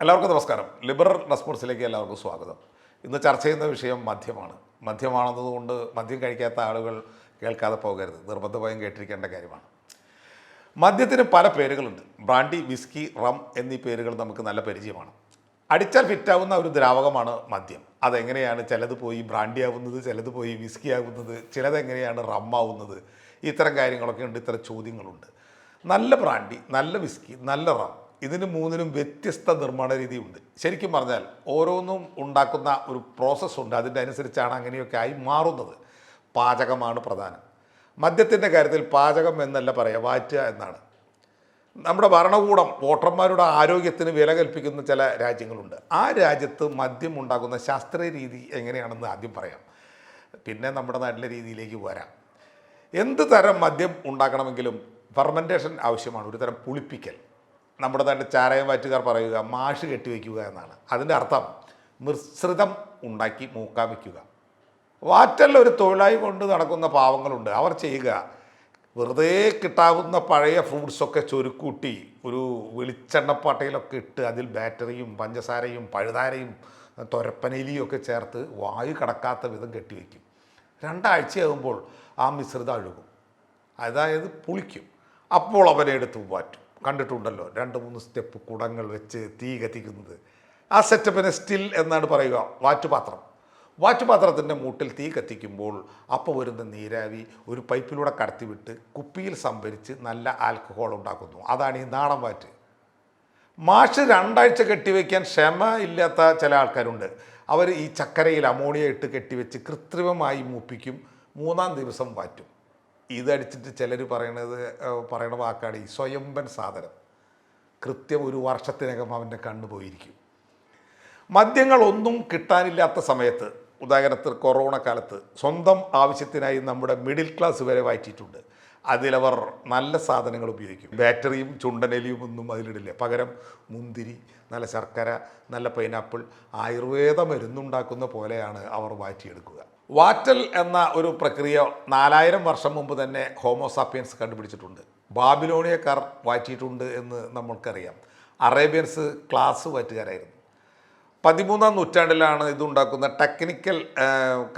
എല്ലാവർക്കും നമസ്കാരം. ലിബറൽ റെസ്പോൺസിലേക്ക് എല്ലാവർക്കും സ്വാഗതം. ഇന്ന് ചർച്ച ചെയ്യുന്ന വിഷയം മദ്യമാണ്. മദ്യമാണെന്നതുകൊണ്ട് മദ്യം കഴിക്കാത്ത ആളുകൾ കേൾക്കാതെ പോകരുത്. നിർബന്ധമായും കേട്ടിരിക്കേണ്ട കാര്യമാണ്. മദ്യത്തിന് പല പേരുകളുണ്ട്. ബ്രാൻഡി വിസ്കി റം എന്നീ പേരുകൾ നമുക്ക് നല്ല പരിചയമാണ്. അടിച്ചാൽ ഫിറ്റാവുന്ന ഒരു ദ്രാവകമാണ് മദ്യം. അതെങ്ങനെയാണ് ചിലത് പോയി ബ്രാൻഡി ആവുന്നത് ചിലത് പോയി വിസ്കി ആവുന്നത് ചിലതെങ്ങനെയാണ് റം ആവുന്നത് ഇത്തരം കാര്യങ്ങളൊക്കെ ഉണ്ട് ഇത്തരം ചോദ്യങ്ങളുണ്ട്. നല്ല ബ്രാൻഡി നല്ല വിസ്കി നല്ല റം. ഇതിന് മൂന്നിനും വ്യത്യസ്ത നിർമ്മാണ രീതിയുണ്ട്. ശരിക്കും പറഞ്ഞാൽ ഓരോന്നും ഉണ്ടാക്കുന്ന ഒരു പ്രോസസ്സുണ്ട് അതിന്റെ അനുസരിച്ചാണ് അങ്ങനെയൊക്കെ ആയി മാറുന്നത്. പാചകമാണ് പ്രധാനം. മദ്യത്തിന്റെ കാര്യത്തിൽ പാചകം എന്നല്ല പറയുക വാറ്റുക എന്നാണ്. നമ്മുടെ ഭരണകൂടം വോട്ടർമാരുടെ ആരോഗ്യത്തിന് വില കൽപ്പിക്കുന്ന ചില രാജ്യങ്ങളുണ്ട്. ആ രാജ്യത്ത് മദ്യം ഉണ്ടാക്കുന്ന ശാസ്ത്രീയ രീതി എങ്ങനെയാണെന്ന് ആദ്യം പറയാം. പിന്നെ നമ്മുടെ നാട്ടിലെ രീതിയിലേക്ക് വരാം. എന്ത് തരം മദ്യം ഉണ്ടാക്കണമെങ്കിലും ഫെർമെന്റേഷൻ ആവശ്യമാണ്. ഒരു തരം പുളിപ്പിക്കൽ. നമ്മുടെ നാട്ടിൽ ചാരായം വാറ്റുകാർ പറയുക മാഷ് കെട്ടിവെക്കുക എന്നാണ്. അതിന്റെ അർത്ഥം മിശ്രിതം ഉണ്ടാക്കി മൂക്കാൻ വയ്ക്കുക. വാറ്റൽ ഒരു തൊഴിലായി കൊണ്ട് നടക്കുന്ന പാവങ്ങളുണ്ട്. അവർ ചെയ്യുക വെറുതെ കിട്ടാവുന്ന പഴയ ഫ്രൂട്ട്സൊക്കെ ചൊരുക്കൂട്ടി ഒരു വെളിച്ചെണ്ണപ്പാട്ടയിലൊക്കെ ഇട്ട് അതിൽ ബാറ്ററിയും പഞ്ചസാരയും പഴുതാരയും തൊരപ്പനയിലിയും ഒക്കെ ചേർത്ത് വായു കടക്കാത്ത വിധം കെട്ടിവെക്കും രണ്ടാഴ്ചയാകുമ്പോൾ ആ മിശ്രിതം അഴുകും. അതായത് പുളിക്കും. അപ്പോൾ അവനെ എടുത്ത് വാറ്റും. കണ്ടിട്ടുണ്ടല്ലോ. രണ്ട് മൂന്ന് സ്റ്റെപ്പ് കുടങ്ങൾ വെച്ച് തീ കത്തിക്കുന്നത്. ആ സെറ്റപ്പിനെ സ്റ്റിൽ എന്നാണ് പറയുക വാറ്റുപാത്രം. വാറ്റുപാത്രത്തിന്റെ മൂട്ടിൽ തീ കത്തിക്കുമ്പോൾ അപ്പോൾ വരുന്ന നീരാവി ഒരു പൈപ്പിലൂടെ കടത്തിവിട്ട് കുപ്പിയിൽ സംഭരിച്ച് നല്ല ആൽക്കഹോൾ ഉണ്ടാക്കുന്നു. അതാണ് ഈ നാടൻ വാറ്റ്. മാഷ് രണ്ടാഴ്ച കെട്ടിവെക്കാൻ ക്ഷമ ഇല്ലാത്ത ചില ആൾക്കാരുണ്ട്. അവർ ഈ ചക്കരയിൽ അമോണിയ ഇട്ട് കെട്ടിവെച്ച് കൃത്രിമമായി മൂപ്പിക്കും മൂന്നാം ദിവസം വാറ്റും. ഇതടിച്ചിട്ട് ചിലർ പറയണത് പറയണ വാക്കാണ് ഈ സ്വയംബൻ സാധനം. കൃത്യം ഒരു വർഷത്തിനകം അവന്റെ കണ്ണ് പോയിരിക്കും. മദ്യങ്ങളൊന്നും കിട്ടാനില്ലാത്ത സമയത്ത് ഉദാഹരണത്തിന് കൊറോണ കാലത്ത് സ്വന്തം ആവശ്യത്തിനായി നമ്മുടെ മിഡിൽ ക്ലാസ് വരെ വായിച്ചിട്ടുണ്ട് അതിലവർ നല്ല സാധനങ്ങൾ ഉപയോഗിക്കും. ബാറ്ററിയും ചുണ്ടനലിയും ഒന്നും അതിലിടില്ല. പകരം മുന്തിരി നല്ല ശർക്കര നല്ല പൈനാപ്പിൾ ആയുർവേദ മരുന്നുണ്ടാക്കുന്ന പോലെയാണ് അവർ വാറ്റിയെടുക്കുക വാറ്റൽ എന്ന ഒരു പ്രക്രിയ നാലായിരം വർഷം മുമ്പ് തന്നെ ഹോമോസാപ്പിയൻസ് കണ്ടുപിടിച്ചിട്ടുണ്ട്. ബാബിലോണിയക്കാർ വാറ്റിയിട്ടുണ്ട് എന്ന് നമ്മൾക്കറിയാം. അറേബ്യൻസ് ക്ലാസ് വാറ്റുകാരായിരുന്നു. പതിമൂന്നാം നൂറ്റാണ്ടിലാണ് ഇതുണ്ടാക്കുന്ന ടെക്നിക്കൽ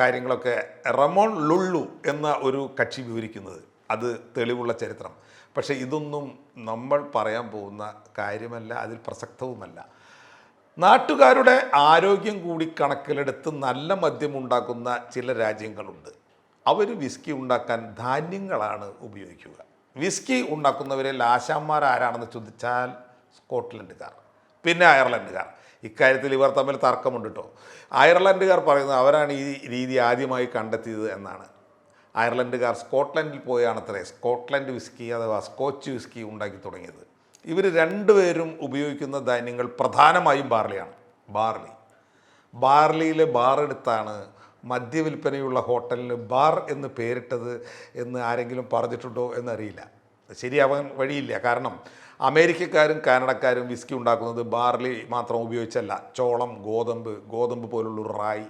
കാര്യങ്ങളൊക്കെ റമോൺ ലുള്ളു എന്ന ഒരു കക്ഷി വിവരിക്കുന്നത്. അത് തെളിവുള്ള ചരിത്രം. പക്ഷേ ഇതൊന്നും നമ്മൾ പറയാൻ പോകുന്ന കാര്യമല്ല അതിൽ പ്രസക്തവുമല്ല. നാട്ടുകാരുടെ ആരോഗ്യം കൂടി കണക്കിലെടുത്ത് നല്ല മദ്യം ഉണ്ടാക്കുന്ന ചില രാജ്യങ്ങളുണ്ട്. അവർ വിസ്കി ഉണ്ടാക്കാൻ ധാന്യങ്ങളാണ് ഉപയോഗിക്കുക. വിസ്കി ഉണ്ടാക്കുന്നവരെ ലാശാന്മാർ ആരാണെന്ന് ചോദിച്ചാൽ സ്കോട്ട്ലൻഡുകാർ പിന്നെ അയർലൻഡുകാർ. ഇക്കാര്യത്തിൽ ഇവർ തമ്മിൽ തർക്കമുണ്ട് കേട്ടോ അയർലൻഡുകാർ പറയുന്നത് അവരാണ് ഈ രീതി ആദ്യമായി കണ്ടെത്തിയത് എന്നാണ്. അയർലൻഡുകാർ സ്കോട്ട്ലൻഡിൽ പോയാണത്രേ സ്കോട്ട്ലൻഡ് വിസ്കി അഥവാ സ്കോച്ച് വിസ്കി ഉണ്ടാക്കി തുടങ്ങിയത്. ഇവർ രണ്ടുപേരും ഉപയോഗിക്കുന്ന ധാന്യങ്ങൾ പ്രധാനമായും ബാർലിയാണ്. ബാർലി. ബാർലിയിലെ ബാറെടുത്താണ് മദ്യവിൽപ്പനയുള്ള ഹോട്ടലിന് ബാർ എന്ന് പേരിട്ടത് എന്ന് ആരെങ്കിലും പറഞ്ഞിട്ടുണ്ടോ എന്നറിയില്ല. ശരിയാവാൻ വഴിയില്ല. കാരണം അമേരിക്കക്കാരും കാനഡക്കാരും വിസ്കി ഉണ്ടാക്കുന്നത് ബാർലി മാത്രം ഉപയോഗിച്ചല്ല. ചോളം ഗോതമ്പ് ഗോതമ്പ് പോലുള്ള റായി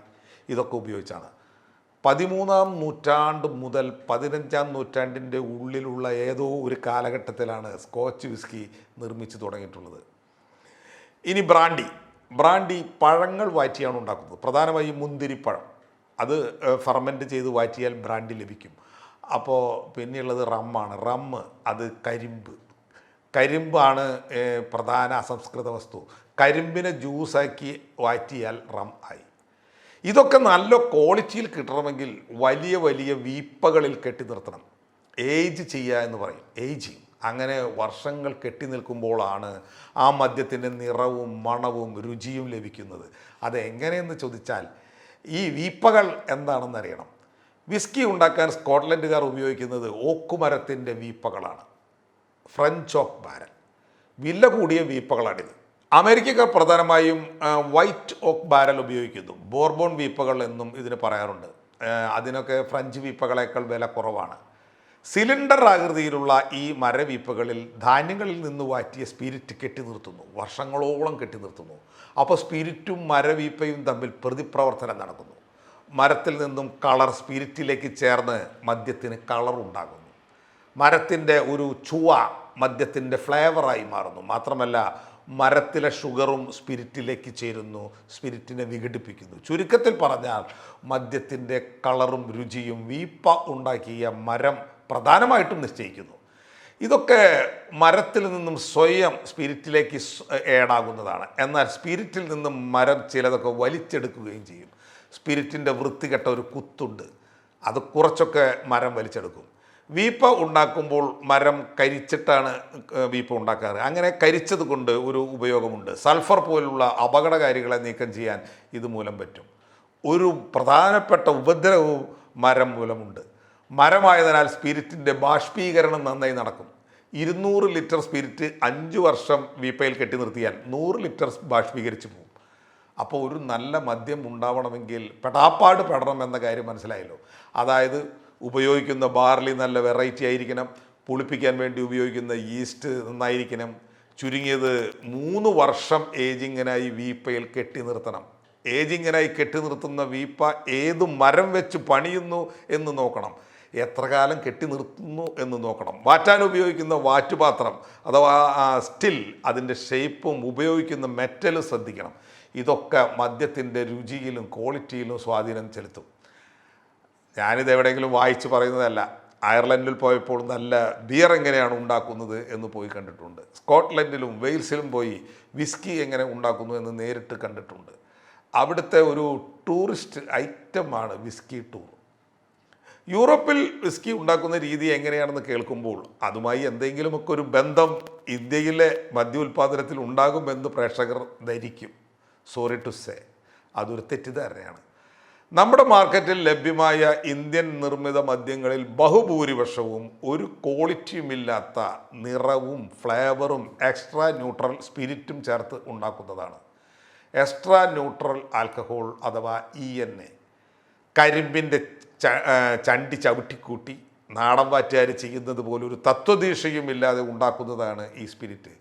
ഇതൊക്കെ ഉപയോഗിച്ചാണ്. പതിമൂന്നാം നൂറ്റാണ്ട് മുതൽ പതിനഞ്ചാം നൂറ്റാണ്ടിന്റെ ഉള്ളിലുള്ള ഏതോ ഒരു കാലഘട്ടത്തിലാണ് സ്കോച്ച് വിസ്കി നിർമ്മിച്ചു തുടങ്ങിയിട്ടുള്ളത്. ഇനി ബ്രാൻഡി. ബ്രാൻഡി പഴങ്ങൾ വാറ്റിയാണ് ഉണ്ടാക്കുന്നത്. പ്രധാനമായും മുന്തിരിപ്പഴം. അത് ഫെർമെന്റ് ചെയ്ത് വാറ്റിയാൽ ബ്രാൻഡി ലഭിക്കും. അപ്പോൾ പിന്നെയുള്ളത് റമ്മാണ്. റമ്മ് അത് കരിമ്പ്. കരിമ്പാണ് പ്രധാന അസംസ്കൃത വസ്തു. കരിമ്പിനെ ജ്യൂസാക്കി വാറ്റിയാൽ റം ആയി. ഇതൊക്കെ നല്ല ക്വാളിറ്റിയിൽ കിട്ടണമെങ്കിൽ വലിയ വലിയ വീപ്പകളിൽ കെട്ടി നിർത്തണം. ഏജ് ചെയ്യുക എന്ന് പറയും. ഏജിങ് അങ്ങനെ വർഷങ്ങൾ കെട്ടി നിൽക്കുമ്പോഴാണ് ആ മദ്യത്തിന്റെ നിറവും മണവും രുചിയും ലഭിക്കുന്നത്. അത് എങ്ങനെയെന്ന് ചോദിച്ചാൽ ഈ വീപ്പകൾ എന്താണെന്ന് അറിയണം. വിസ്കി ഉണ്ടാക്കാൻ സ്കോട്ട്ലൻഡുകാർ ഉപയോഗിക്കുന്നത് ഓക്കുമരത്തിന്റെ വീപ്പകളാണ്. ഫ്രഞ്ച് ഓക്ക് ബാരൽ. വില കൂടിയ വീപ്പകളാണിത്. അമേരിക്കക്കാർ പ്രധാനമായും വൈറ്റ് ഓക്ക് ബാരൽ ഉപയോഗിക്കുന്നു. ബോർബോൺ വീപ്പകൾ എന്നും ഇതിന് പറയാറുണ്ട്. അതിനൊക്കെ ഫ്രഞ്ച് വീപ്പകളേക്കാൾ വില കുറവാണ്. സിലിണ്ടർ ആകൃതിയിലുള്ള ഈ മരവീപ്പകളിൽ ധാന്യങ്ങളിൽ നിന്ന് വാറ്റിയ സ്പിരിറ്റ് കെട്ടി നിർത്തുന്നു. വർഷങ്ങളോളം കെട്ടി നിർത്തുന്നു. അപ്പോൾ സ്പിരിറ്റും മരവീപ്പയും തമ്മിൽ പ്രതിപ്രവർത്തനം നടക്കുന്നു. മരത്തിൽ നിന്നും കളർ സ്പിരിറ്റിലേക്ക് ചേർന്ന് മദ്യത്തിന് കളർ ഉണ്ടാകുന്നു. മരത്തിന്റെ ഒരു ചുവ മദ്യത്തിന്റെ ഫ്ലേവറായി മാറുന്നു. മാത്രമല്ല മരത്തിലെ ഷുഗറും സ്പിരിറ്റിലേക്ക് ചേരുന്നു സ്പിരിറ്റിനെ വിഘടിപ്പിക്കുന്നു. ചുരുക്കത്തിൽ പറഞ്ഞാൽ മദ്യത്തിന്റെ കളറും രുചിയും വീപ്പ ഉണ്ടാക്കിയ മരം പ്രധാനമായിട്ടും നിശ്ചയിക്കുന്നു. ഇതൊക്കെ മരത്തിൽ നിന്നും സ്വയം സ്പിരിറ്റിലേക്ക് ഏടാകുന്നതാണ്. എന്നാൽ സ്പിരിറ്റിൽ നിന്നും മരം ചിലതൊക്കെ വലിച്ചെടുക്കുകയും ചെയ്യും. സ്പിരിറ്റിന്റെ വൃത്തികെട്ട ഒരു കുത്തുണ്ട്. അത് കുറച്ചൊക്കെ മരം വലിച്ചെടുക്കും. വീപ്പ ഉണ്ടാക്കുമ്പോൾ മരം കരിച്ചിട്ടാണ് വീപ്പ ഉണ്ടാക്കാറ്. അങ്ങനെ കരിച്ചത് കൊണ്ട് ഒരു ഉപയോഗമുണ്ട്. സൾഫർ പോലുള്ള അപകടകാരികളെ നീക്കം ചെയ്യാൻ ഇതുമൂലം പറ്റും. ഒരു പ്രധാനപ്പെട്ട ഉപദ്രവവും മരം മൂലമുണ്ട്. മരമായതിനാൽ സ്പിരിറ്റിന്റെ ബാഷ്പീകരണം നന്നായി നടക്കും. ഇരുന്നൂറ് ലിറ്റർ സ്പിരിറ്റ് അഞ്ച് വർഷം വീപ്പയിൽ കെട്ടി നിർത്തിയാൽ നൂറ് ലിറ്റർ ബാഷ്പീകരിച്ച് പോകും അപ്പോൾ ഒരു നല്ല മദ്യം ഉണ്ടാവണമെങ്കിൽ പെടാപ്പാട് പെടണം എന്ന കാര്യം മനസ്സിലായല്ലോ. അതായത് ഉപയോഗിക്കുന്ന ബാർലി നല്ല വെറൈറ്റി ആയിരിക്കണം. പുളിപ്പിക്കാൻ വേണ്ടി ഉപയോഗിക്കുന്ന ഈസ്റ്റ് നന്നായിരിക്കണം. ചുരുങ്ങിയത് മൂന്ന് വർഷം ഏജിങ്ങിനായി വീപ്പയിൽ കെട്ടി നിർത്തണം. ഏജിങ്ങിനായി കെട്ടി നിർത്തുന്ന വീപ്പ ഏത് മരം വെച്ച് പണിയുന്നു എന്ന് നോക്കണം. എത്ര കാലം കെട്ടി നിർത്തുന്നു എന്ന് നോക്കണം. വാറ്റാൻ ഉപയോഗിക്കുന്ന വാറ്റുപാത്രം അഥവാ സ്റ്റിൽ അതിന്റെ ഷേപ്പും ഉപയോഗിക്കുന്ന മെറ്റലും ശ്രദ്ധിക്കണം. ഇതൊക്കെ മദ്യത്തിന്റെ രുചിയിലും ക്വാളിറ്റിയിലും സ്വാധീനം ചെലുത്തും. ഞാനിത് എവിടെയെങ്കിലും വായിച്ച് പറയുന്നതല്ല. അയർലൻഡിൽ പോയപ്പോൾ നല്ല ബിയർ എങ്ങനെയാണ് ഉണ്ടാക്കുന്നത് എന്ന് പോയി കണ്ടിട്ടുണ്ട്. സ്കോട്ട്ലൻഡിലും വെയിൽസിലും പോയി വിസ്കി എങ്ങനെ ഉണ്ടാക്കുന്നു എന്ന് നേരിട്ട് കണ്ടിട്ടുണ്ട്. അവിടുത്തെ ഒരു ടൂറിസ്റ്റ് ഐറ്റമാണ് വിസ്കി ടൂർ യൂറോപ്പിൽ വിസ്കി ഉണ്ടാക്കുന്ന രീതി എങ്ങനെയാണെന്ന് കേൾക്കുമ്പോൾ അതുമായി എന്തെങ്കിലുമൊക്കെ ഒരു ബന്ധം ഇന്ത്യയിലെ മദ്യ ഉൽപ്പാദനത്തിൽ ഉണ്ടാകുമെന്ന് പ്രേക്ഷകർ ധരിക്കും. സോറി ടു സേ അതൊരു തെറ്റിദ്ധാരണയാണ്. നമ്മുടെ മാർക്കറ്റിൽ ലഭ്യമായ ഇന്ത്യൻ നിർമ്മിത മദ്യങ്ങളിൽ ബഹുഭൂരിപക്ഷവും ഒരു ക്വാളിറ്റിയും ഇല്ലാത്ത നിറവും ഫ്ലേവറും എക്സ്ട്രാ ന്യൂട്രൽ സ്പിരിറ്റും ചേർത്ത് ഉണ്ടാക്കുന്നതാണ്. എക്സ്ട്രാ ന്യൂട്രൽ ആൽക്കഹോൾ അഥവാ ഇ എൻ എ. കരിമ്പിന്റെ ചണ്ടി ചവിട്ടിക്കൂട്ടി നാടൻ വാറ്റുകാർ ചെയ്യുന്നത് പോലെ ഒരു തത്വദീക്ഷയും ഇല്ലാതെ ഉണ്ടാക്കുന്നതാണ് ഈ സ്പിരിറ്റ്.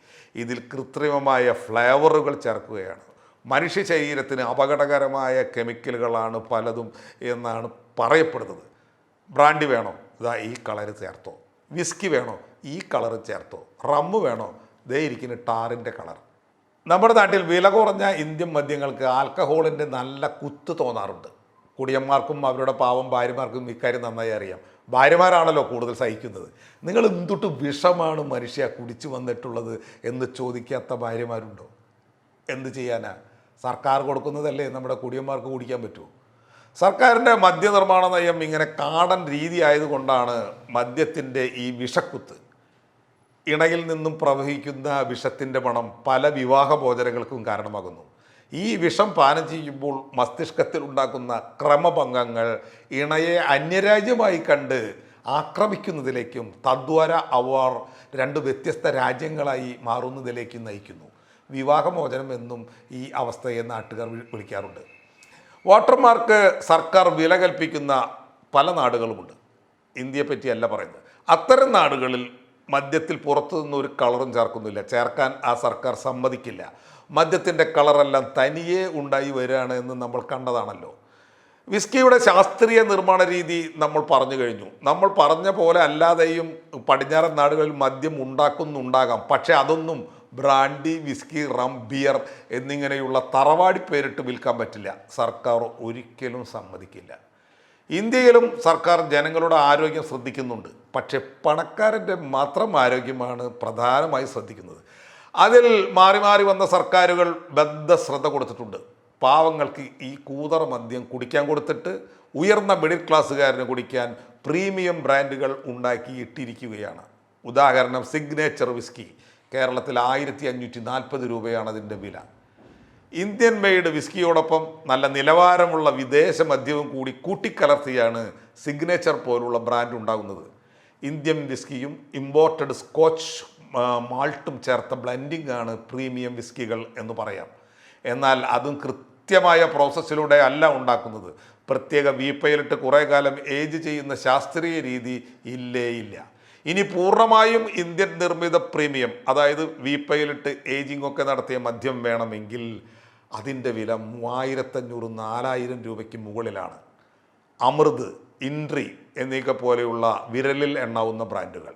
ഇതിൽ കൃത്രിമമായ ഫ്ലേവറുകൾ ചേർക്കുകയാണ്. മനുഷ്യ ശരീരത്തിന് അപകടകരമായ കെമിക്കലുകളാണ് പലതും എന്നാണ് പറയപ്പെടുന്നത്. ബ്രാൻഡി വേണോ? ഇതാ ഈ കളർ ചേർത്തോ. വിസ്കി വേണോ? ഈ കളർ ചേർത്തോ. റമ്മ് വേണോ? ദേ ഇരിക്കുന്ന ടാറിന്റെ കളർ നമ്മുടെ നാട്ടിൽ വില കുറഞ്ഞ ഇന്ത്യൻ മദ്യങ്ങൾക്ക് ആൽക്കഹോളിന്റെ നല്ല കുത്ത് തോന്നാറുണ്ട്. കുടിയന്മാർക്കും അവരുടെ പാവം ഭാര്യമാർക്കും ഇക്കാര്യം നന്നായി അറിയാം. ഭാര്യമാരാണല്ലോ കൂടുതൽ സഹിക്കുന്നത്. നിങ്ങൾ എന്തുട്ട് വിഷമാണ് മനുഷ്യ കുടിച്ചു വന്നിട്ടുള്ളത് എന്ന് ചോദിക്കാത്ത ഭാര്യമാരുണ്ടോ? എന്ത് ചെയ്യാനാ? സർക്കാർ കൊടുക്കുന്നതല്ലേ നമ്മുടെ കുടിയന്മാർക്ക് കുടിക്കാൻ പറ്റുമോ സർക്കാരിന്റെ മദ്യനിർമ്മാണ നയം ഇങ്ങനെ കാടൻ രീതി ആയതുകൊണ്ടാണ് മദ്യത്തിന്റെ ഈ വിഷക്കുത്ത്. ഇണയിൽ നിന്നും പ്രവഹിക്കുന്ന വിഷത്തിന്റെ മണം പല വിവാഹ ഭോജനങ്ങൾക്കും കാരണമാകുന്നു. ഈ വിഷം പാനം ചെയ്യുമ്പോൾ മസ്തിഷ്കത്തിൽ ഉണ്ടാക്കുന്ന ക്രമഭംഗങ്ങൾ ഇണയെ അന്യരാജ്യമായി കണ്ട് ആക്രമിക്കുന്നതിലേക്കും തദ്വാര അവർ രണ്ട് വ്യത്യസ്ത രാജ്യങ്ങളായി മാറുന്നതിലേക്കും നയിക്കുന്നു. വിവാഹമോചനം എന്നും ഈ അവസ്ഥയെ നാട്ടുകാർ വിളിക്കാറുണ്ട്. വോട്ടർമാർക്ക് സർക്കാർ വില കൽപ്പിക്കുന്ന പല നാടുകളുമുണ്ട്. ഇന്ത്യയെ പറ്റിയല്ല പറയുന്നത്. അത്തരം നാടുകളിൽ മദ്യത്തിൽ പുറത്തു നിന്ന് ഒരു കളറും ചേർക്കുന്നില്ല. ചേർക്കാൻ ആ സർക്കാർ സമ്മതിക്കില്ല. മദ്യത്തിന്റെ കളറെല്ലാം തനിയെ ഉണ്ടായി വരികയാണ് എന്ന് നമ്മൾ കണ്ടതാണല്ലോ. വിസ്കിയുടെ ശാസ്ത്രീയ നിർമ്മാണ രീതി നമ്മൾ പറഞ്ഞു കഴിഞ്ഞു. നമ്മൾ പറഞ്ഞ പോലെ അല്ലാതെയും പടിഞ്ഞാറൻ നാടുകളിൽ മദ്യം ഉണ്ടാക്കുന്നുണ്ടാകാം. പക്ഷേ അതൊന്നും ബ്രാൻഡി വിസ്കി റം ബിയർ എന്നിങ്ങനെയുള്ള തറവാടി പേരിട്ട് വിൽക്കാൻ പറ്റില്ല. സർക്കാർ ഒരിക്കലും സമ്മതിക്കില്ല. ഇന്ത്യയിലും സർക്കാർ ജനങ്ങളുടെ ആരോഗ്യം ശ്രദ്ധിക്കുന്നുണ്ട്. പക്ഷേ പണക്കാരന്റെ മാത്രം ആരോഗ്യമാണ് പ്രധാനമായി ശ്രദ്ധിക്കുന്നത്. അതിൽ മാറി മാറി വന്ന സർക്കാരുകൾ ബദ്ധ ശ്രദ്ധ കൊടുത്തിട്ടുണ്ട്. പാവങ്ങൾക്ക് ഈ കൂതറ മദ്യം കുടിക്കാൻ കൊടുത്തിട്ട് ഉയർന്ന മിഡിൽ ക്ലാസ്സുകാരന് കുടിക്കാൻ പ്രീമിയം ബ്രാൻഡുകൾ ഉണ്ടാക്കി ഇട്ടിരിക്കുകയാണ് ഉദാഹരണം സിഗ്നേച്ചർ വിസ്കി. കേരളത്തിൽ ആയിരത്തി അഞ്ഞൂറ്റി നാൽപ്പത് രൂപയാണ് അതിന്റെ വില. ഇന്ത്യൻ മെയ്ഡ് വിസ്കിയോടൊപ്പം നല്ല നിലവാരമുള്ള വിദേശ മദ്യവും കൂടി കൂട്ടിക്കലർത്തിയാണ് സിഗ്നേച്ചർ പോലുള്ള ബ്രാൻഡ് ഉണ്ടാകുന്നത്. ഇന്ത്യൻ വിസ്കിയും ഇമ്പോർട്ടഡ് സ്കോച്ച് മാൾട്ടും ചേർത്ത ബ്ലെൻഡിംഗ് ആണ് പ്രീമിയം വിസ്കികൾ എന്ന് പറയാം. എന്നാൽ അതും കൃത്യമായ പ്രോസസ്സിലൂടെ അല്ല ഉണ്ടാക്കുന്നത്. പ്രത്യേക വീപ്പയിലിട്ട് കുറേ കാലം ഏജ് ചെയ്യുന്ന ശാസ്ത്രീയ രീതി ഇല്ലേ ഇല്ല. ഇനി പൂർണമായും ഇന്ത്യൻ നിർമ്മിത പ്രീമിയം അതായത് വീപ്പയിലിട്ട് ഏജിംഗ് ഒക്കെ നടത്തിയ മദ്യം വേണമെങ്കിൽ അതിന്റെ വില മൂവായിരത്തഞ്ഞൂറ് നാലായിരം രൂപയ്ക്ക് മുകളിലാണ്. അമൃത് ഇൻട്രി എന്നീക്കെ പോലെയുള്ള വിരലിൽ എണ്ണാവുന്ന ബ്രാൻഡുകൾ.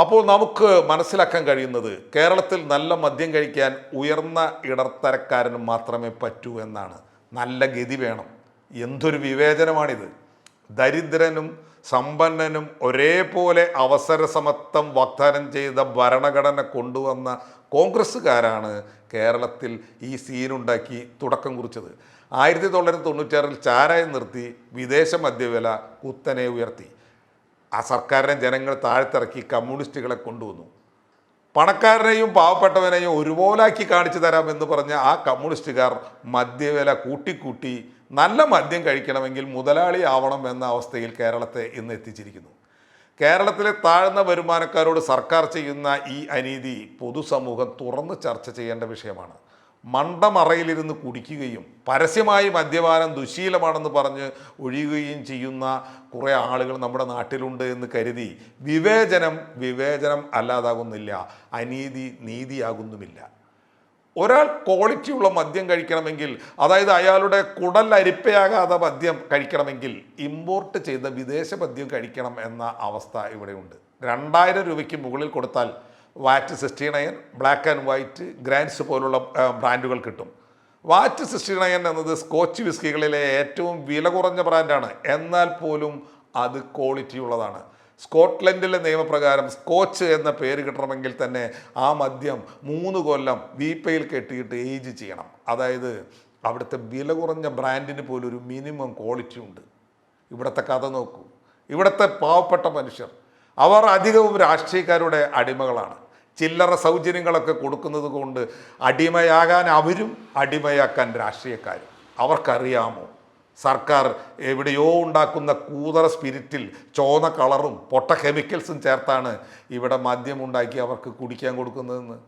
അപ്പോൾ നമുക്ക് മനസ്സിലാക്കാൻ കഴിയുന്നത് കേരളത്തിൽ നല്ല മദ്യം കഴിക്കാൻ ഉയർന്ന ഇടത്തരക്കാരന് മാത്രമേ പറ്റൂ എന്നാണ്. നല്ല ഗതി വേണം. എന്തൊരു വിവേചനമാണിത്. ദരിദ്രനും സമ്പന്നനും ഒരേപോലെ അവസര സമത്വം വാഗ്ദാനം ചെയ്ത ഭരണഘടന കൊണ്ടുവന്ന കോൺഗ്രസ്സുകാരാണ് കേരളത്തിൽ ഈ സീനുണ്ടാക്കി തുടക്കം കുറിച്ചത്. ആയിരത്തി തൊള്ളായിരത്തി തൊണ്ണൂറ്റാറിൽ ചാരായം നിർത്തി വിദേശ മദ്യവില കുത്തനെ ഉയർത്തി. ആ സർക്കാരിനെ ജനങ്ങൾ താഴ്ത്തിറക്കി കമ്മ്യൂണിസ്റ്റുകളെ കൊണ്ടുവന്നു. പണക്കാരനെയും പാവപ്പെട്ടവനെയും ഒരുപോലാക്കി കാണിച്ചു തരാമെന്ന് പറഞ്ഞ ആ കമ്മ്യൂണിസ്റ്റുകാർ മദ്യവില കൂട്ടിക്കൂട്ടി നല്ല മദ്യം കഴിക്കണമെങ്കിൽ മുതലാളി ആവണം എന്ന അവസ്ഥയിൽ കേരളത്തെ ഇന്ന് എത്തിച്ചിരിക്കുന്നു. കേരളത്തിലെ താഴ്ന്ന വരുമാനക്കാരോട് സർക്കാർ ചെയ്യുന്ന ഈ അനീതി പൊതുസമൂഹം തുറന്ന് ചർച്ച ചെയ്യേണ്ട വിഷയമാണ്. മണ്ടമറയിലിരുന്ന് കുടിക്കുകയും പരസ്യമായി മദ്യപാനം ദുശീലമാണെന്ന് പറഞ്ഞ് ഒഴിയുകയും ചെയ്യുന്ന കുറേ ആളുകൾ നമ്മുടെ നാട്ടിലുണ്ട് എന്ന് കരുതി വിവേചനം വിവേചനം അല്ലാതാകുന്നില്ല അനീതി നീതിയാകുന്നുമില്ല. ഒരാൾ ക്വാളിറ്റിയുള്ള മദ്യം കഴിക്കണമെങ്കിൽ അതായത് അയാളുടെ കുടൽ അരിപ്പയാകാതെ മദ്യം കഴിക്കണമെങ്കിൽ ഇമ്പോർട്ട് ചെയ്ത വിദേശ മദ്യം കഴിക്കണം എന്ന അവസ്ഥ ഇവിടെയുണ്ട്. രണ്ടായിരം രൂപയ്ക്ക് മുകളിൽ കൊടുത്താൽ Vat sixty nine Black and White Grant's പോലുള്ള ബ്രാൻഡുകൾ കിട്ടും. വാറ്റ് സിക്സ്റ്റി നയൻ എന്നത് സ്കോച്ച് വിസ്കികളിലെ ഏറ്റവും വില കുറഞ്ഞ ബ്രാൻഡാണ് എന്നാൽ പോലും അത് ക്വാളിറ്റി ഉള്ളതാണ്. സ്കോട്ട്ലൻഡിലെ നിയമപ്രകാരം സ്കോച്ച് എന്ന പേര് കിട്ടണമെങ്കിൽ തന്നെ ആ മദ്യം മൂന്ന് കൊല്ലം വീപ്പയിൽ കെട്ടിയിട്ട് ഏജ് ചെയ്യണം. അതായത് അവിടുത്തെ വില കുറഞ്ഞ ബ്രാൻഡിന് പോലും ഒരു മിനിമം ക്വാളിറ്റി ഉണ്ട്. ഇവിടുത്തെ കഥ നോക്കൂ. ഇവിടുത്തെ പാവപ്പെട്ട മനുഷ്യർ. അവർ അധികവും രാഷ്ട്രീയക്കാരുടെ അടിമകളാണ്. ചില്ലറ സൗജന്യങ്ങളൊക്കെ കൊടുക്കുന്നത് കൊണ്ട് അടിമയാകാൻ അവരും അടിമയാക്കാൻ രാഷ്ട്രീയക്കാരും. അവർക്കറിയാമോ? സർക്കാർ എവിടെയോ ഉണ്ടാക്കുന്ന കൂതറ സ്പിരിറ്റിൽ ചോന്ന കളറും പൊട്ട കെമിക്കൽസും ചേർത്താണ് ഇവിടെ മദ്യം ഉണ്ടാക്കി അവർക്ക് കുടിക്കാൻ കൊടുക്കുന്നതെന്ന്.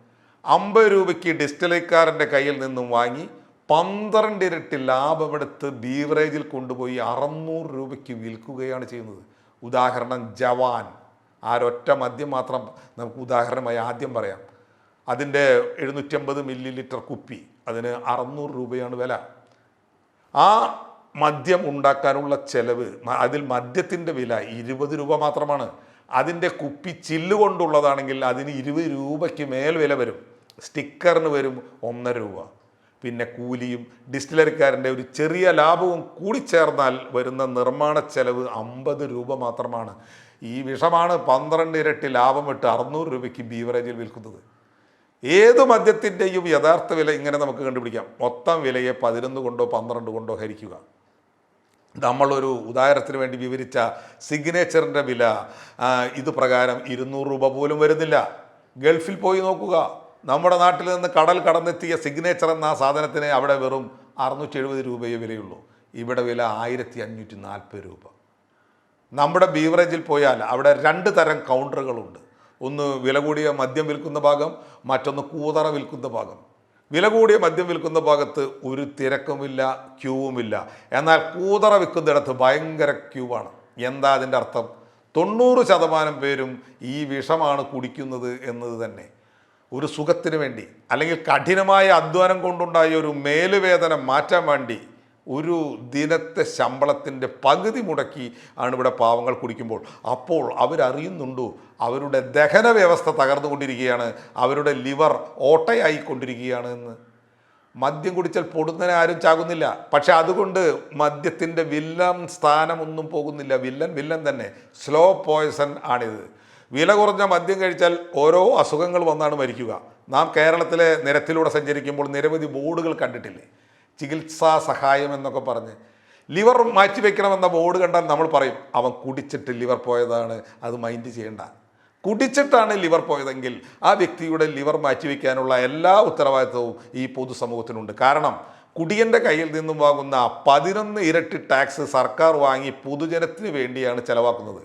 അമ്പത് രൂപയ്ക്ക് ഡിസ്റ്റിലേക്കാരന്റെ കയ്യിൽ നിന്നും വാങ്ങി പന്ത്രണ്ട് ഇരട്ടി ലാഭമെടുത്ത് ബീവറേജിൽ കൊണ്ടുപോയി അറുന്നൂറ് രൂപയ്ക്ക് വിൽക്കുകയാണ് ചെയ്യുന്നത്. ഉദാഹരണം ജവാൻ. ആരൊറ്റ മദ്യം മാത്രം നമുക്ക് ഉദാഹരണമായി ആദ്യം പറയാം. അതിന്റെ എഴുന്നൂറ്റമ്പത് മില്ലി ലിറ്റർ കുപ്പി അതിന് അറുന്നൂറ് രൂപയാണ് വില. ആ മദ്യം ഉണ്ടാക്കാനുള്ള ചെലവ് അതിൽ മദ്യത്തിന്റെ വില ഇരുപത് രൂപ മാത്രമാണ്. അതിന്റെ കുപ്പി ചില്ല് കൊണ്ടുള്ളതാണെങ്കിൽ അതിന് ഇരുപത് രൂപയ്ക്ക് മേൽ വില വരും. സ്റ്റിക്കറിന് വരും ഒന്നര രൂപ. പിന്നെ കൂലിയും ഡിസ്റ്റിലറിക്കാരന്റെ ഒരു ചെറിയ ലാഭവും കൂടി ചേർന്നാൽ വരുന്ന നിർമ്മാണ ചെലവ് അമ്പത് രൂപ മാത്രമാണ്. ഈ വിഷമാണ് പന്ത്രണ്ട് ഇരട്ടി ലാഭം ഇട്ട് അറുന്നൂറ് രൂപയ്ക്ക് ബീവറേജിൽ വിൽക്കുന്നത്. ഏത് മദ്യത്തിന്റെയും യഥാർത്ഥ വില ഇങ്ങനെ നമുക്ക് കണ്ടുപിടിക്കാം. മൊത്തം വിലയെ പതിനൊന്ന് കൊണ്ടോ പന്ത്രണ്ട് കൊണ്ടോ ഹരിക്കുക. നമ്മളൊരു ഉദാഹരണത്തിന് വേണ്ടി വിവരിച്ച സിഗ്നേച്ചറിന്റെ വില ഇത് പ്രകാരം ഇരുന്നൂറ് രൂപ പോലും വരുന്നില്ല. ഗൾഫിൽ പോയി നോക്കുക. നമ്മുടെ നാട്ടിൽ നിന്ന് കടൽ കടന്നെത്തിയ സിഗ്നേച്ചർ എന്ന സാധനത്തിന് അവിടെ വെറും അറുന്നൂറ്റി എഴുപത് രൂപയേ വിലയുള്ളൂ. ഇവിടെ വില ആയിരത്തി അഞ്ഞൂറ്റി നാൽപ്പത് രൂപ. നമ്മുടെ ബീവറേജിൽ പോയാൽ അവിടെ രണ്ട് തരം കൗണ്ടറുകളുണ്ട് ഒന്ന് വില കൂടിയ മദ്യം വിൽക്കുന്ന ഭാഗം മറ്റൊന്ന് കൂതറ വിൽക്കുന്ന ഭാഗം. വില കൂടിയ മദ്യം വിൽക്കുന്ന ഭാഗത്ത് ഒരു തിരക്കുമില്ല ക്യൂവുമില്ല. എന്നാൽ കൂതറ വിൽക്കുന്നിടത്ത് ഭയങ്കര ക്യൂവാണ്. എന്താ അതിന്റെ അർത്ഥം? തൊണ്ണൂറ് ശതമാനം പേരും ഈ വിഷമാണ് കുടിക്കുന്നത് എന്നത് തന്നെ. ഒരു സുഖത്തിന് വേണ്ടി അല്ലെങ്കിൽ കഠിനമായ അധ്വാനം കൊണ്ടുണ്ടായ ഒരു മേലുവേദന മാറ്റാൻ വേണ്ടി ഒരു ദിനത്തെ ശമ്പളത്തിന്റെ പകുതി മുടക്കി ആണ് ഇവിടെ പാവങ്ങൾ കുടിക്കുമ്പോൾ. അപ്പോൾ അവരറിയുന്നുണ്ടോ? അവരുടെ ദഹന വ്യവസ്ഥ തകർന്നുകൊണ്ടിരിക്കുകയാണ്. അവരുടെ ലിവർ ഓട്ടയായിക്കൊണ്ടിരിക്കുകയാണ് എന്ന്. മദ്യം കുടിച്ചാൽ പൊടുന്നതിനെ ആരും ചാകുന്നില്ല. പക്ഷെ അതുകൊണ്ട് മദ്യത്തിന്റെ വില്ലൻ സ്ഥാനമൊന്നും പോകുന്നില്ല. വില്ലൻ വില്ലൻ തന്നെ. സ്ലോ പോയ്സൺ ആണിത്. വില കുറഞ്ഞ മദ്യം കഴിച്ചാൽ ഓരോ അസുഖങ്ങൾ വന്നാണ് മരിക്കുക. നാം കേരളത്തിലെ നിരത്തിലൂടെ സഞ്ചരിക്കുമ്പോൾ നിരവധി ബോർഡുകൾ കണ്ടിട്ടില്ലേ? ചികിത്സാ സഹായം എന്നൊക്കെ പറഞ്ഞ് ലിവർ മാറ്റിവെക്കണമെന്ന ബോർഡ് കണ്ടാൽ നമ്മൾ പറയും അവൻ കുടിച്ചിട്ട് ലിവർ പോയതാണ് അത് മൈൻഡ് ചെയ്യേണ്ട. കുടിച്ചിട്ടാണ് ലിവർ പോയതെങ്കിൽ ആ വ്യക്തിയുടെ ലിവർ മാറ്റിവെക്കാനുള്ള എല്ലാ ഉത്തരവാദിത്വവും ഈ പൊതുസമൂഹത്തിനുണ്ട്. കാരണം കുടിയന്റെ കയ്യിൽ നിന്നും വാങ്ങുന്ന പതിനൊന്ന് ഇരട്ടി ടാക്സ് സർക്കാർ വാങ്ങി പൊതുജനത്തിന് വേണ്ടിയാണ് ചെലവാക്കുന്നത്.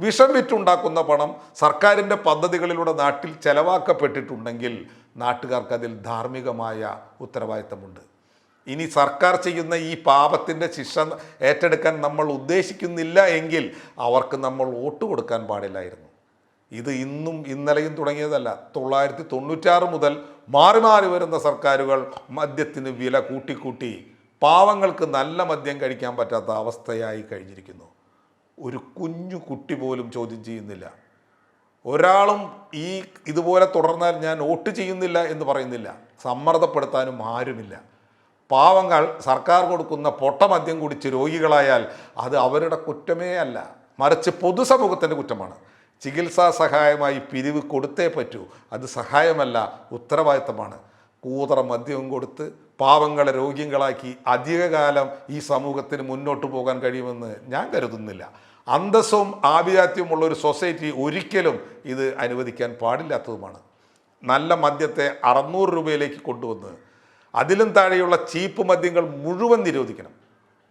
വിഷം വിറ്റുണ്ടാക്കുന്ന പണം സർക്കാരിന്റെ പദ്ധതികളിലൂടെ നാട്ടിൽ ചെലവാക്കപ്പെട്ടിട്ടുണ്ടെങ്കിൽ നാട്ടുകാർക്ക് അതിൽ ധാർമ്മികമായ ഉത്തരവാദിത്തമുണ്ട്. ഇനി സർക്കാർ ചെയ്യുന്ന ഈ പാപത്തിന്റെ ശിക്ഷ ഏറ്റെടുക്കാൻ നമ്മൾ ഉദ്ദേശിക്കുന്നില്ല എങ്കിൽ അവർക്ക് നമ്മൾ വോട്ട് കൊടുക്കാൻ പാടില്ലായിരുന്നു. ഇത് ഇന്നും ഇന്നലെയും തുടങ്ങിയതല്ല. തൊള്ളായിരത്തി തൊണ്ണൂറ്റാറ് മുതൽ മാറി മാറി വരുന്ന സർക്കാരുകൾ മദ്യത്തിന് വില കൂട്ടിക്കൂട്ടി പാവങ്ങൾക്ക് നല്ല മദ്യം കഴിക്കാൻ പറ്റാത്ത അവസ്ഥയായി കഴിഞ്ഞിരിക്കുന്നു. ഒരു കുഞ്ഞു കുട്ടി പോലും ചോദ്യം ചെയ്യുന്നില്ല. ഒരാളും ഈ ഇതുപോലെ തുടർന്നാൽ ഞാൻ വോട്ട് ചെയ്യുന്നില്ല എന്ന് പറയുന്നില്ല. സമ്മർദ്ദപ്പെടുത്താനും ആരുമില്ല. പാവങ്ങൾ സർക്കാർ കൊടുക്കുന്ന പൊട്ടമദ്യം കുടിച്ച് രോഗികളായാൽ അത് അവരുടെ കുറ്റമേ അല്ല. മറിച്ച് പൊതുസമൂഹത്തിന്റെ കുറ്റമാണ്. ചികിത്സാ സഹായമായി പിരിവ് കൊടുത്തേ പറ്റൂ. അത് സഹായമല്ല ഉത്തരവാദിത്തമാണ്. കൂതറ മദ്യവും കൊടുത്ത് പാവങ്ങളെ രോഗ്യങ്ങളാക്കി അധികകാലം ഈ സമൂഹത്തിന് മുന്നോട്ട് പോകാൻ കഴിയുമെന്ന് ഞാൻ കരുതുന്നില്ല. അന്തസ്സും ആഭിജാത്യവുമുള്ള ഒരു സൊസൈറ്റി ഒരിക്കലും ഇത് അനുവദിക്കാൻ പാടില്ലാത്തതുമാണ്. നല്ല മദ്യത്തെ അറുന്നൂറ് രൂപയിലേക്ക് കൊണ്ടുവന്ന് അതിലും താഴെയുള്ള ചീപ്പ് മദ്യങ്ങൾ മുഴുവൻ നിരോധിക്കണം.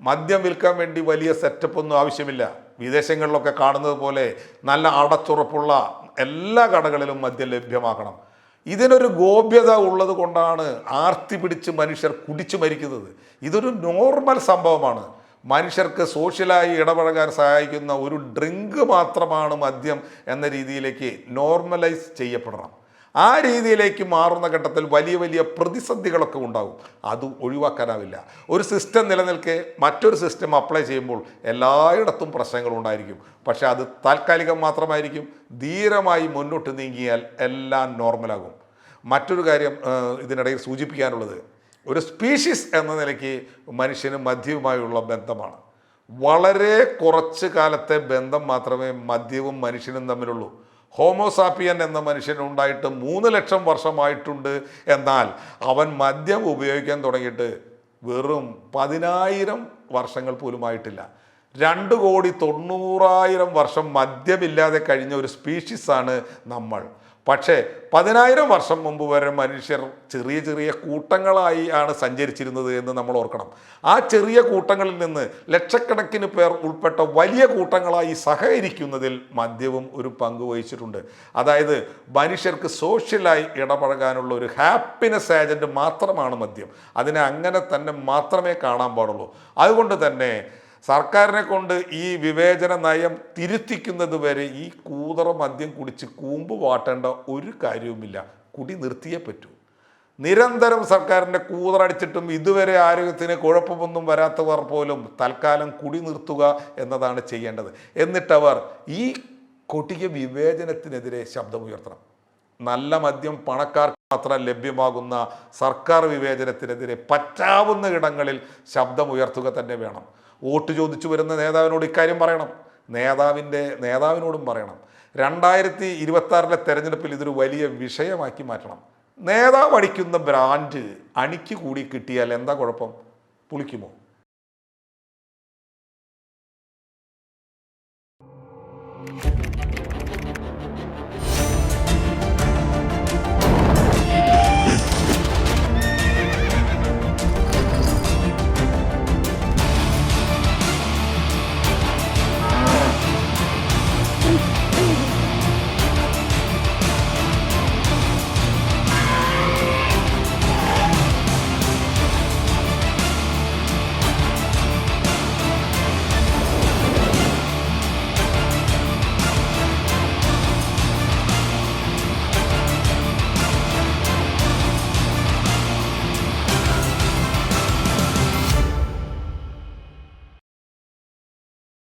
മദ്യം വിൽക്കാൻ വേണ്ടി വലിയ സെറ്റപ്പ് ഒന്നും ആവശ്യമില്ല. വിദേശങ്ങളിലൊക്കെ കാണുന്നത് പോലെ നല്ല അടച്ചുറപ്പുള്ള എല്ലാ കടകളിലും മദ്യം ലഭ്യമാക്കണം. ഇതിനൊരു ഗോപ്യത ഉള്ളത് കൊണ്ടാണ് ആർത്തി പിടിച്ച് മനുഷ്യർ കുടിച്ചു മരിക്കുന്നത്. ഇതൊരു നോർമൽ സംഭവമാണ്. മനുഷ്യർക്ക് സോഷ്യലായി ഇടപഴകാൻ സഹായിക്കുന്ന ഒരു ഡ്രിങ്ക് മാത്രമാണ് മദ്യം എന്ന രീതിയിലേക്ക് നോർമലൈസ് ചെയ്യപ്പെടണം. ആ രീതിയിലേക്ക് മാറുന്ന ഘട്ടത്തിൽ വലിയ വലിയ പ്രതിസന്ധികളൊക്കെ ഉണ്ടാകും. അത് ഒഴിവാക്കാനാവില്ല. ഒരു സിസ്റ്റം നിലനിൽക്കെ മറ്റൊരു സിസ്റ്റം അപ്ലൈ ചെയ്യുമ്പോൾ എല്ലായിടത്തും പ്രശ്നങ്ങളുണ്ടായിരിക്കും പക്ഷേ അത് താൽക്കാലികം മാത്രമായിരിക്കും. ധീരമായി മുന്നോട്ട് നീങ്ങിയാൽ എല്ലാം നോർമലാകും മറ്റൊരു കാര്യം ഇതിനിടയിൽ സൂചിപ്പിക്കാനുള്ളത് ഒരു സ്പീഷീസ് എന്ന നിലയ്ക്ക് മനുഷ്യനും മദ്യവുമായുള്ള ബന്ധമാണ്. വളരെ കുറച്ച് കാലത്തെ ബന്ധം മാത്രമേ മദ്യവും മനുഷ്യനും തമ്മിലുള്ളൂ. ഹോമോസാപ്പിയൻ എന്ന മനുഷ്യൻ ഉണ്ടായിട്ട് മൂന്ന് ലക്ഷം വർഷമായിട്ടുണ്ട് എന്നാൽ അവൻ മദ്യം ഉപയോഗിക്കാൻ തുടങ്ങിയിട്ട് വെറും പതിനായിരം വർഷങ്ങൾ പോലുമായിട്ടില്ല. രണ്ട് കോടി തൊണ്ണൂറായിരം വർഷം മദ്യമില്ലാതെ കഴിഞ്ഞ ഒരു സ്പീഷീസാണ് നമ്മൾ. പക്ഷേ പതിനായിരം വർഷം മുമ്പ് വരെ മനുഷ്യർ ചെറിയ ചെറിയ കൂട്ടങ്ങളായി ആണ് സഞ്ചരിച്ചിരുന്നത് എന്ന് നമ്മൾ ഓർക്കണം. ആ ചെറിയ കൂട്ടങ്ങളിൽ നിന്ന് ലക്ഷക്കണക്കിന് പേർ ഉൾപ്പെട്ട വലിയ കൂട്ടങ്ങളായി സഹകരിക്കുന്നതിൽ മദ്യവും ഒരു പങ്ക് വഹിച്ചിട്ടുണ്ട്. അതായത് മനുഷ്യർക്ക് സോഷ്യലായി ഇടപഴകാനുള്ള ഒരു ഹാപ്പിനെസ് ഏജന്റ് മാത്രമാണ് മദ്യം. അതിനെ അങ്ങനെ തന്നെ മാത്രമേ കാണാൻ പാടുള്ളൂ. അതുകൊണ്ട് തന്നെ സർക്കാരിനെ കൊണ്ട് ഈ വിവേചന നയം തിരുത്തിക്കുന്നത് വരെ ഈ കൂതറ മദ്യം കുടിച്ച് കൂമ്പ് വാട്ടേണ്ട ഒരു കാര്യവുമില്ല. കുടി നിർത്തിയേ പറ്റൂ. നിരന്തരം സർക്കാരിന്റെ കൂതറടിച്ചിട്ടും ഇതുവരെ ആരോഗ്യത്തിന് കുഴപ്പമൊന്നും വരാത്തവർ പോലും തൽക്കാലം കുടി നിർത്തുക എന്നതാണ് ചെയ്യേണ്ടത്. എന്നിട്ടവർ ഈ കൊടിയ വിവേചനത്തിനെതിരെ ശബ്ദമുയർത്തണം. നല്ല മദ്യം പണക്കാർക്ക് മാത്രം ലഭ്യമാകുന്ന സർക്കാർ വിവേചനത്തിനെതിരെ പറ്റാവുന്ന ഇടങ്ങളിൽ ശബ്ദമുയർത്തുക തന്നെ വേണം. വോട്ട് ചോദിച്ചു വരുന്ന നേതാവിനോട് ഇക്കാര്യം പറയണം. നേതാവിന്റെ നേതാവിനോടും പറയണം. രണ്ടായിരത്തി ഇരുപത്തി ആറിലെ തെരഞ്ഞെടുപ്പിൽ ഇതൊരു വലിയ വിഷയമാക്കി മാറ്റണം. നേതാവ് അടിക്കുന്ന ബ്രാൻഡ് അണിക്ക് കൂടി കിട്ടിയാൽ എന്താ കുഴപ്പം? പുളിക്കുമോ?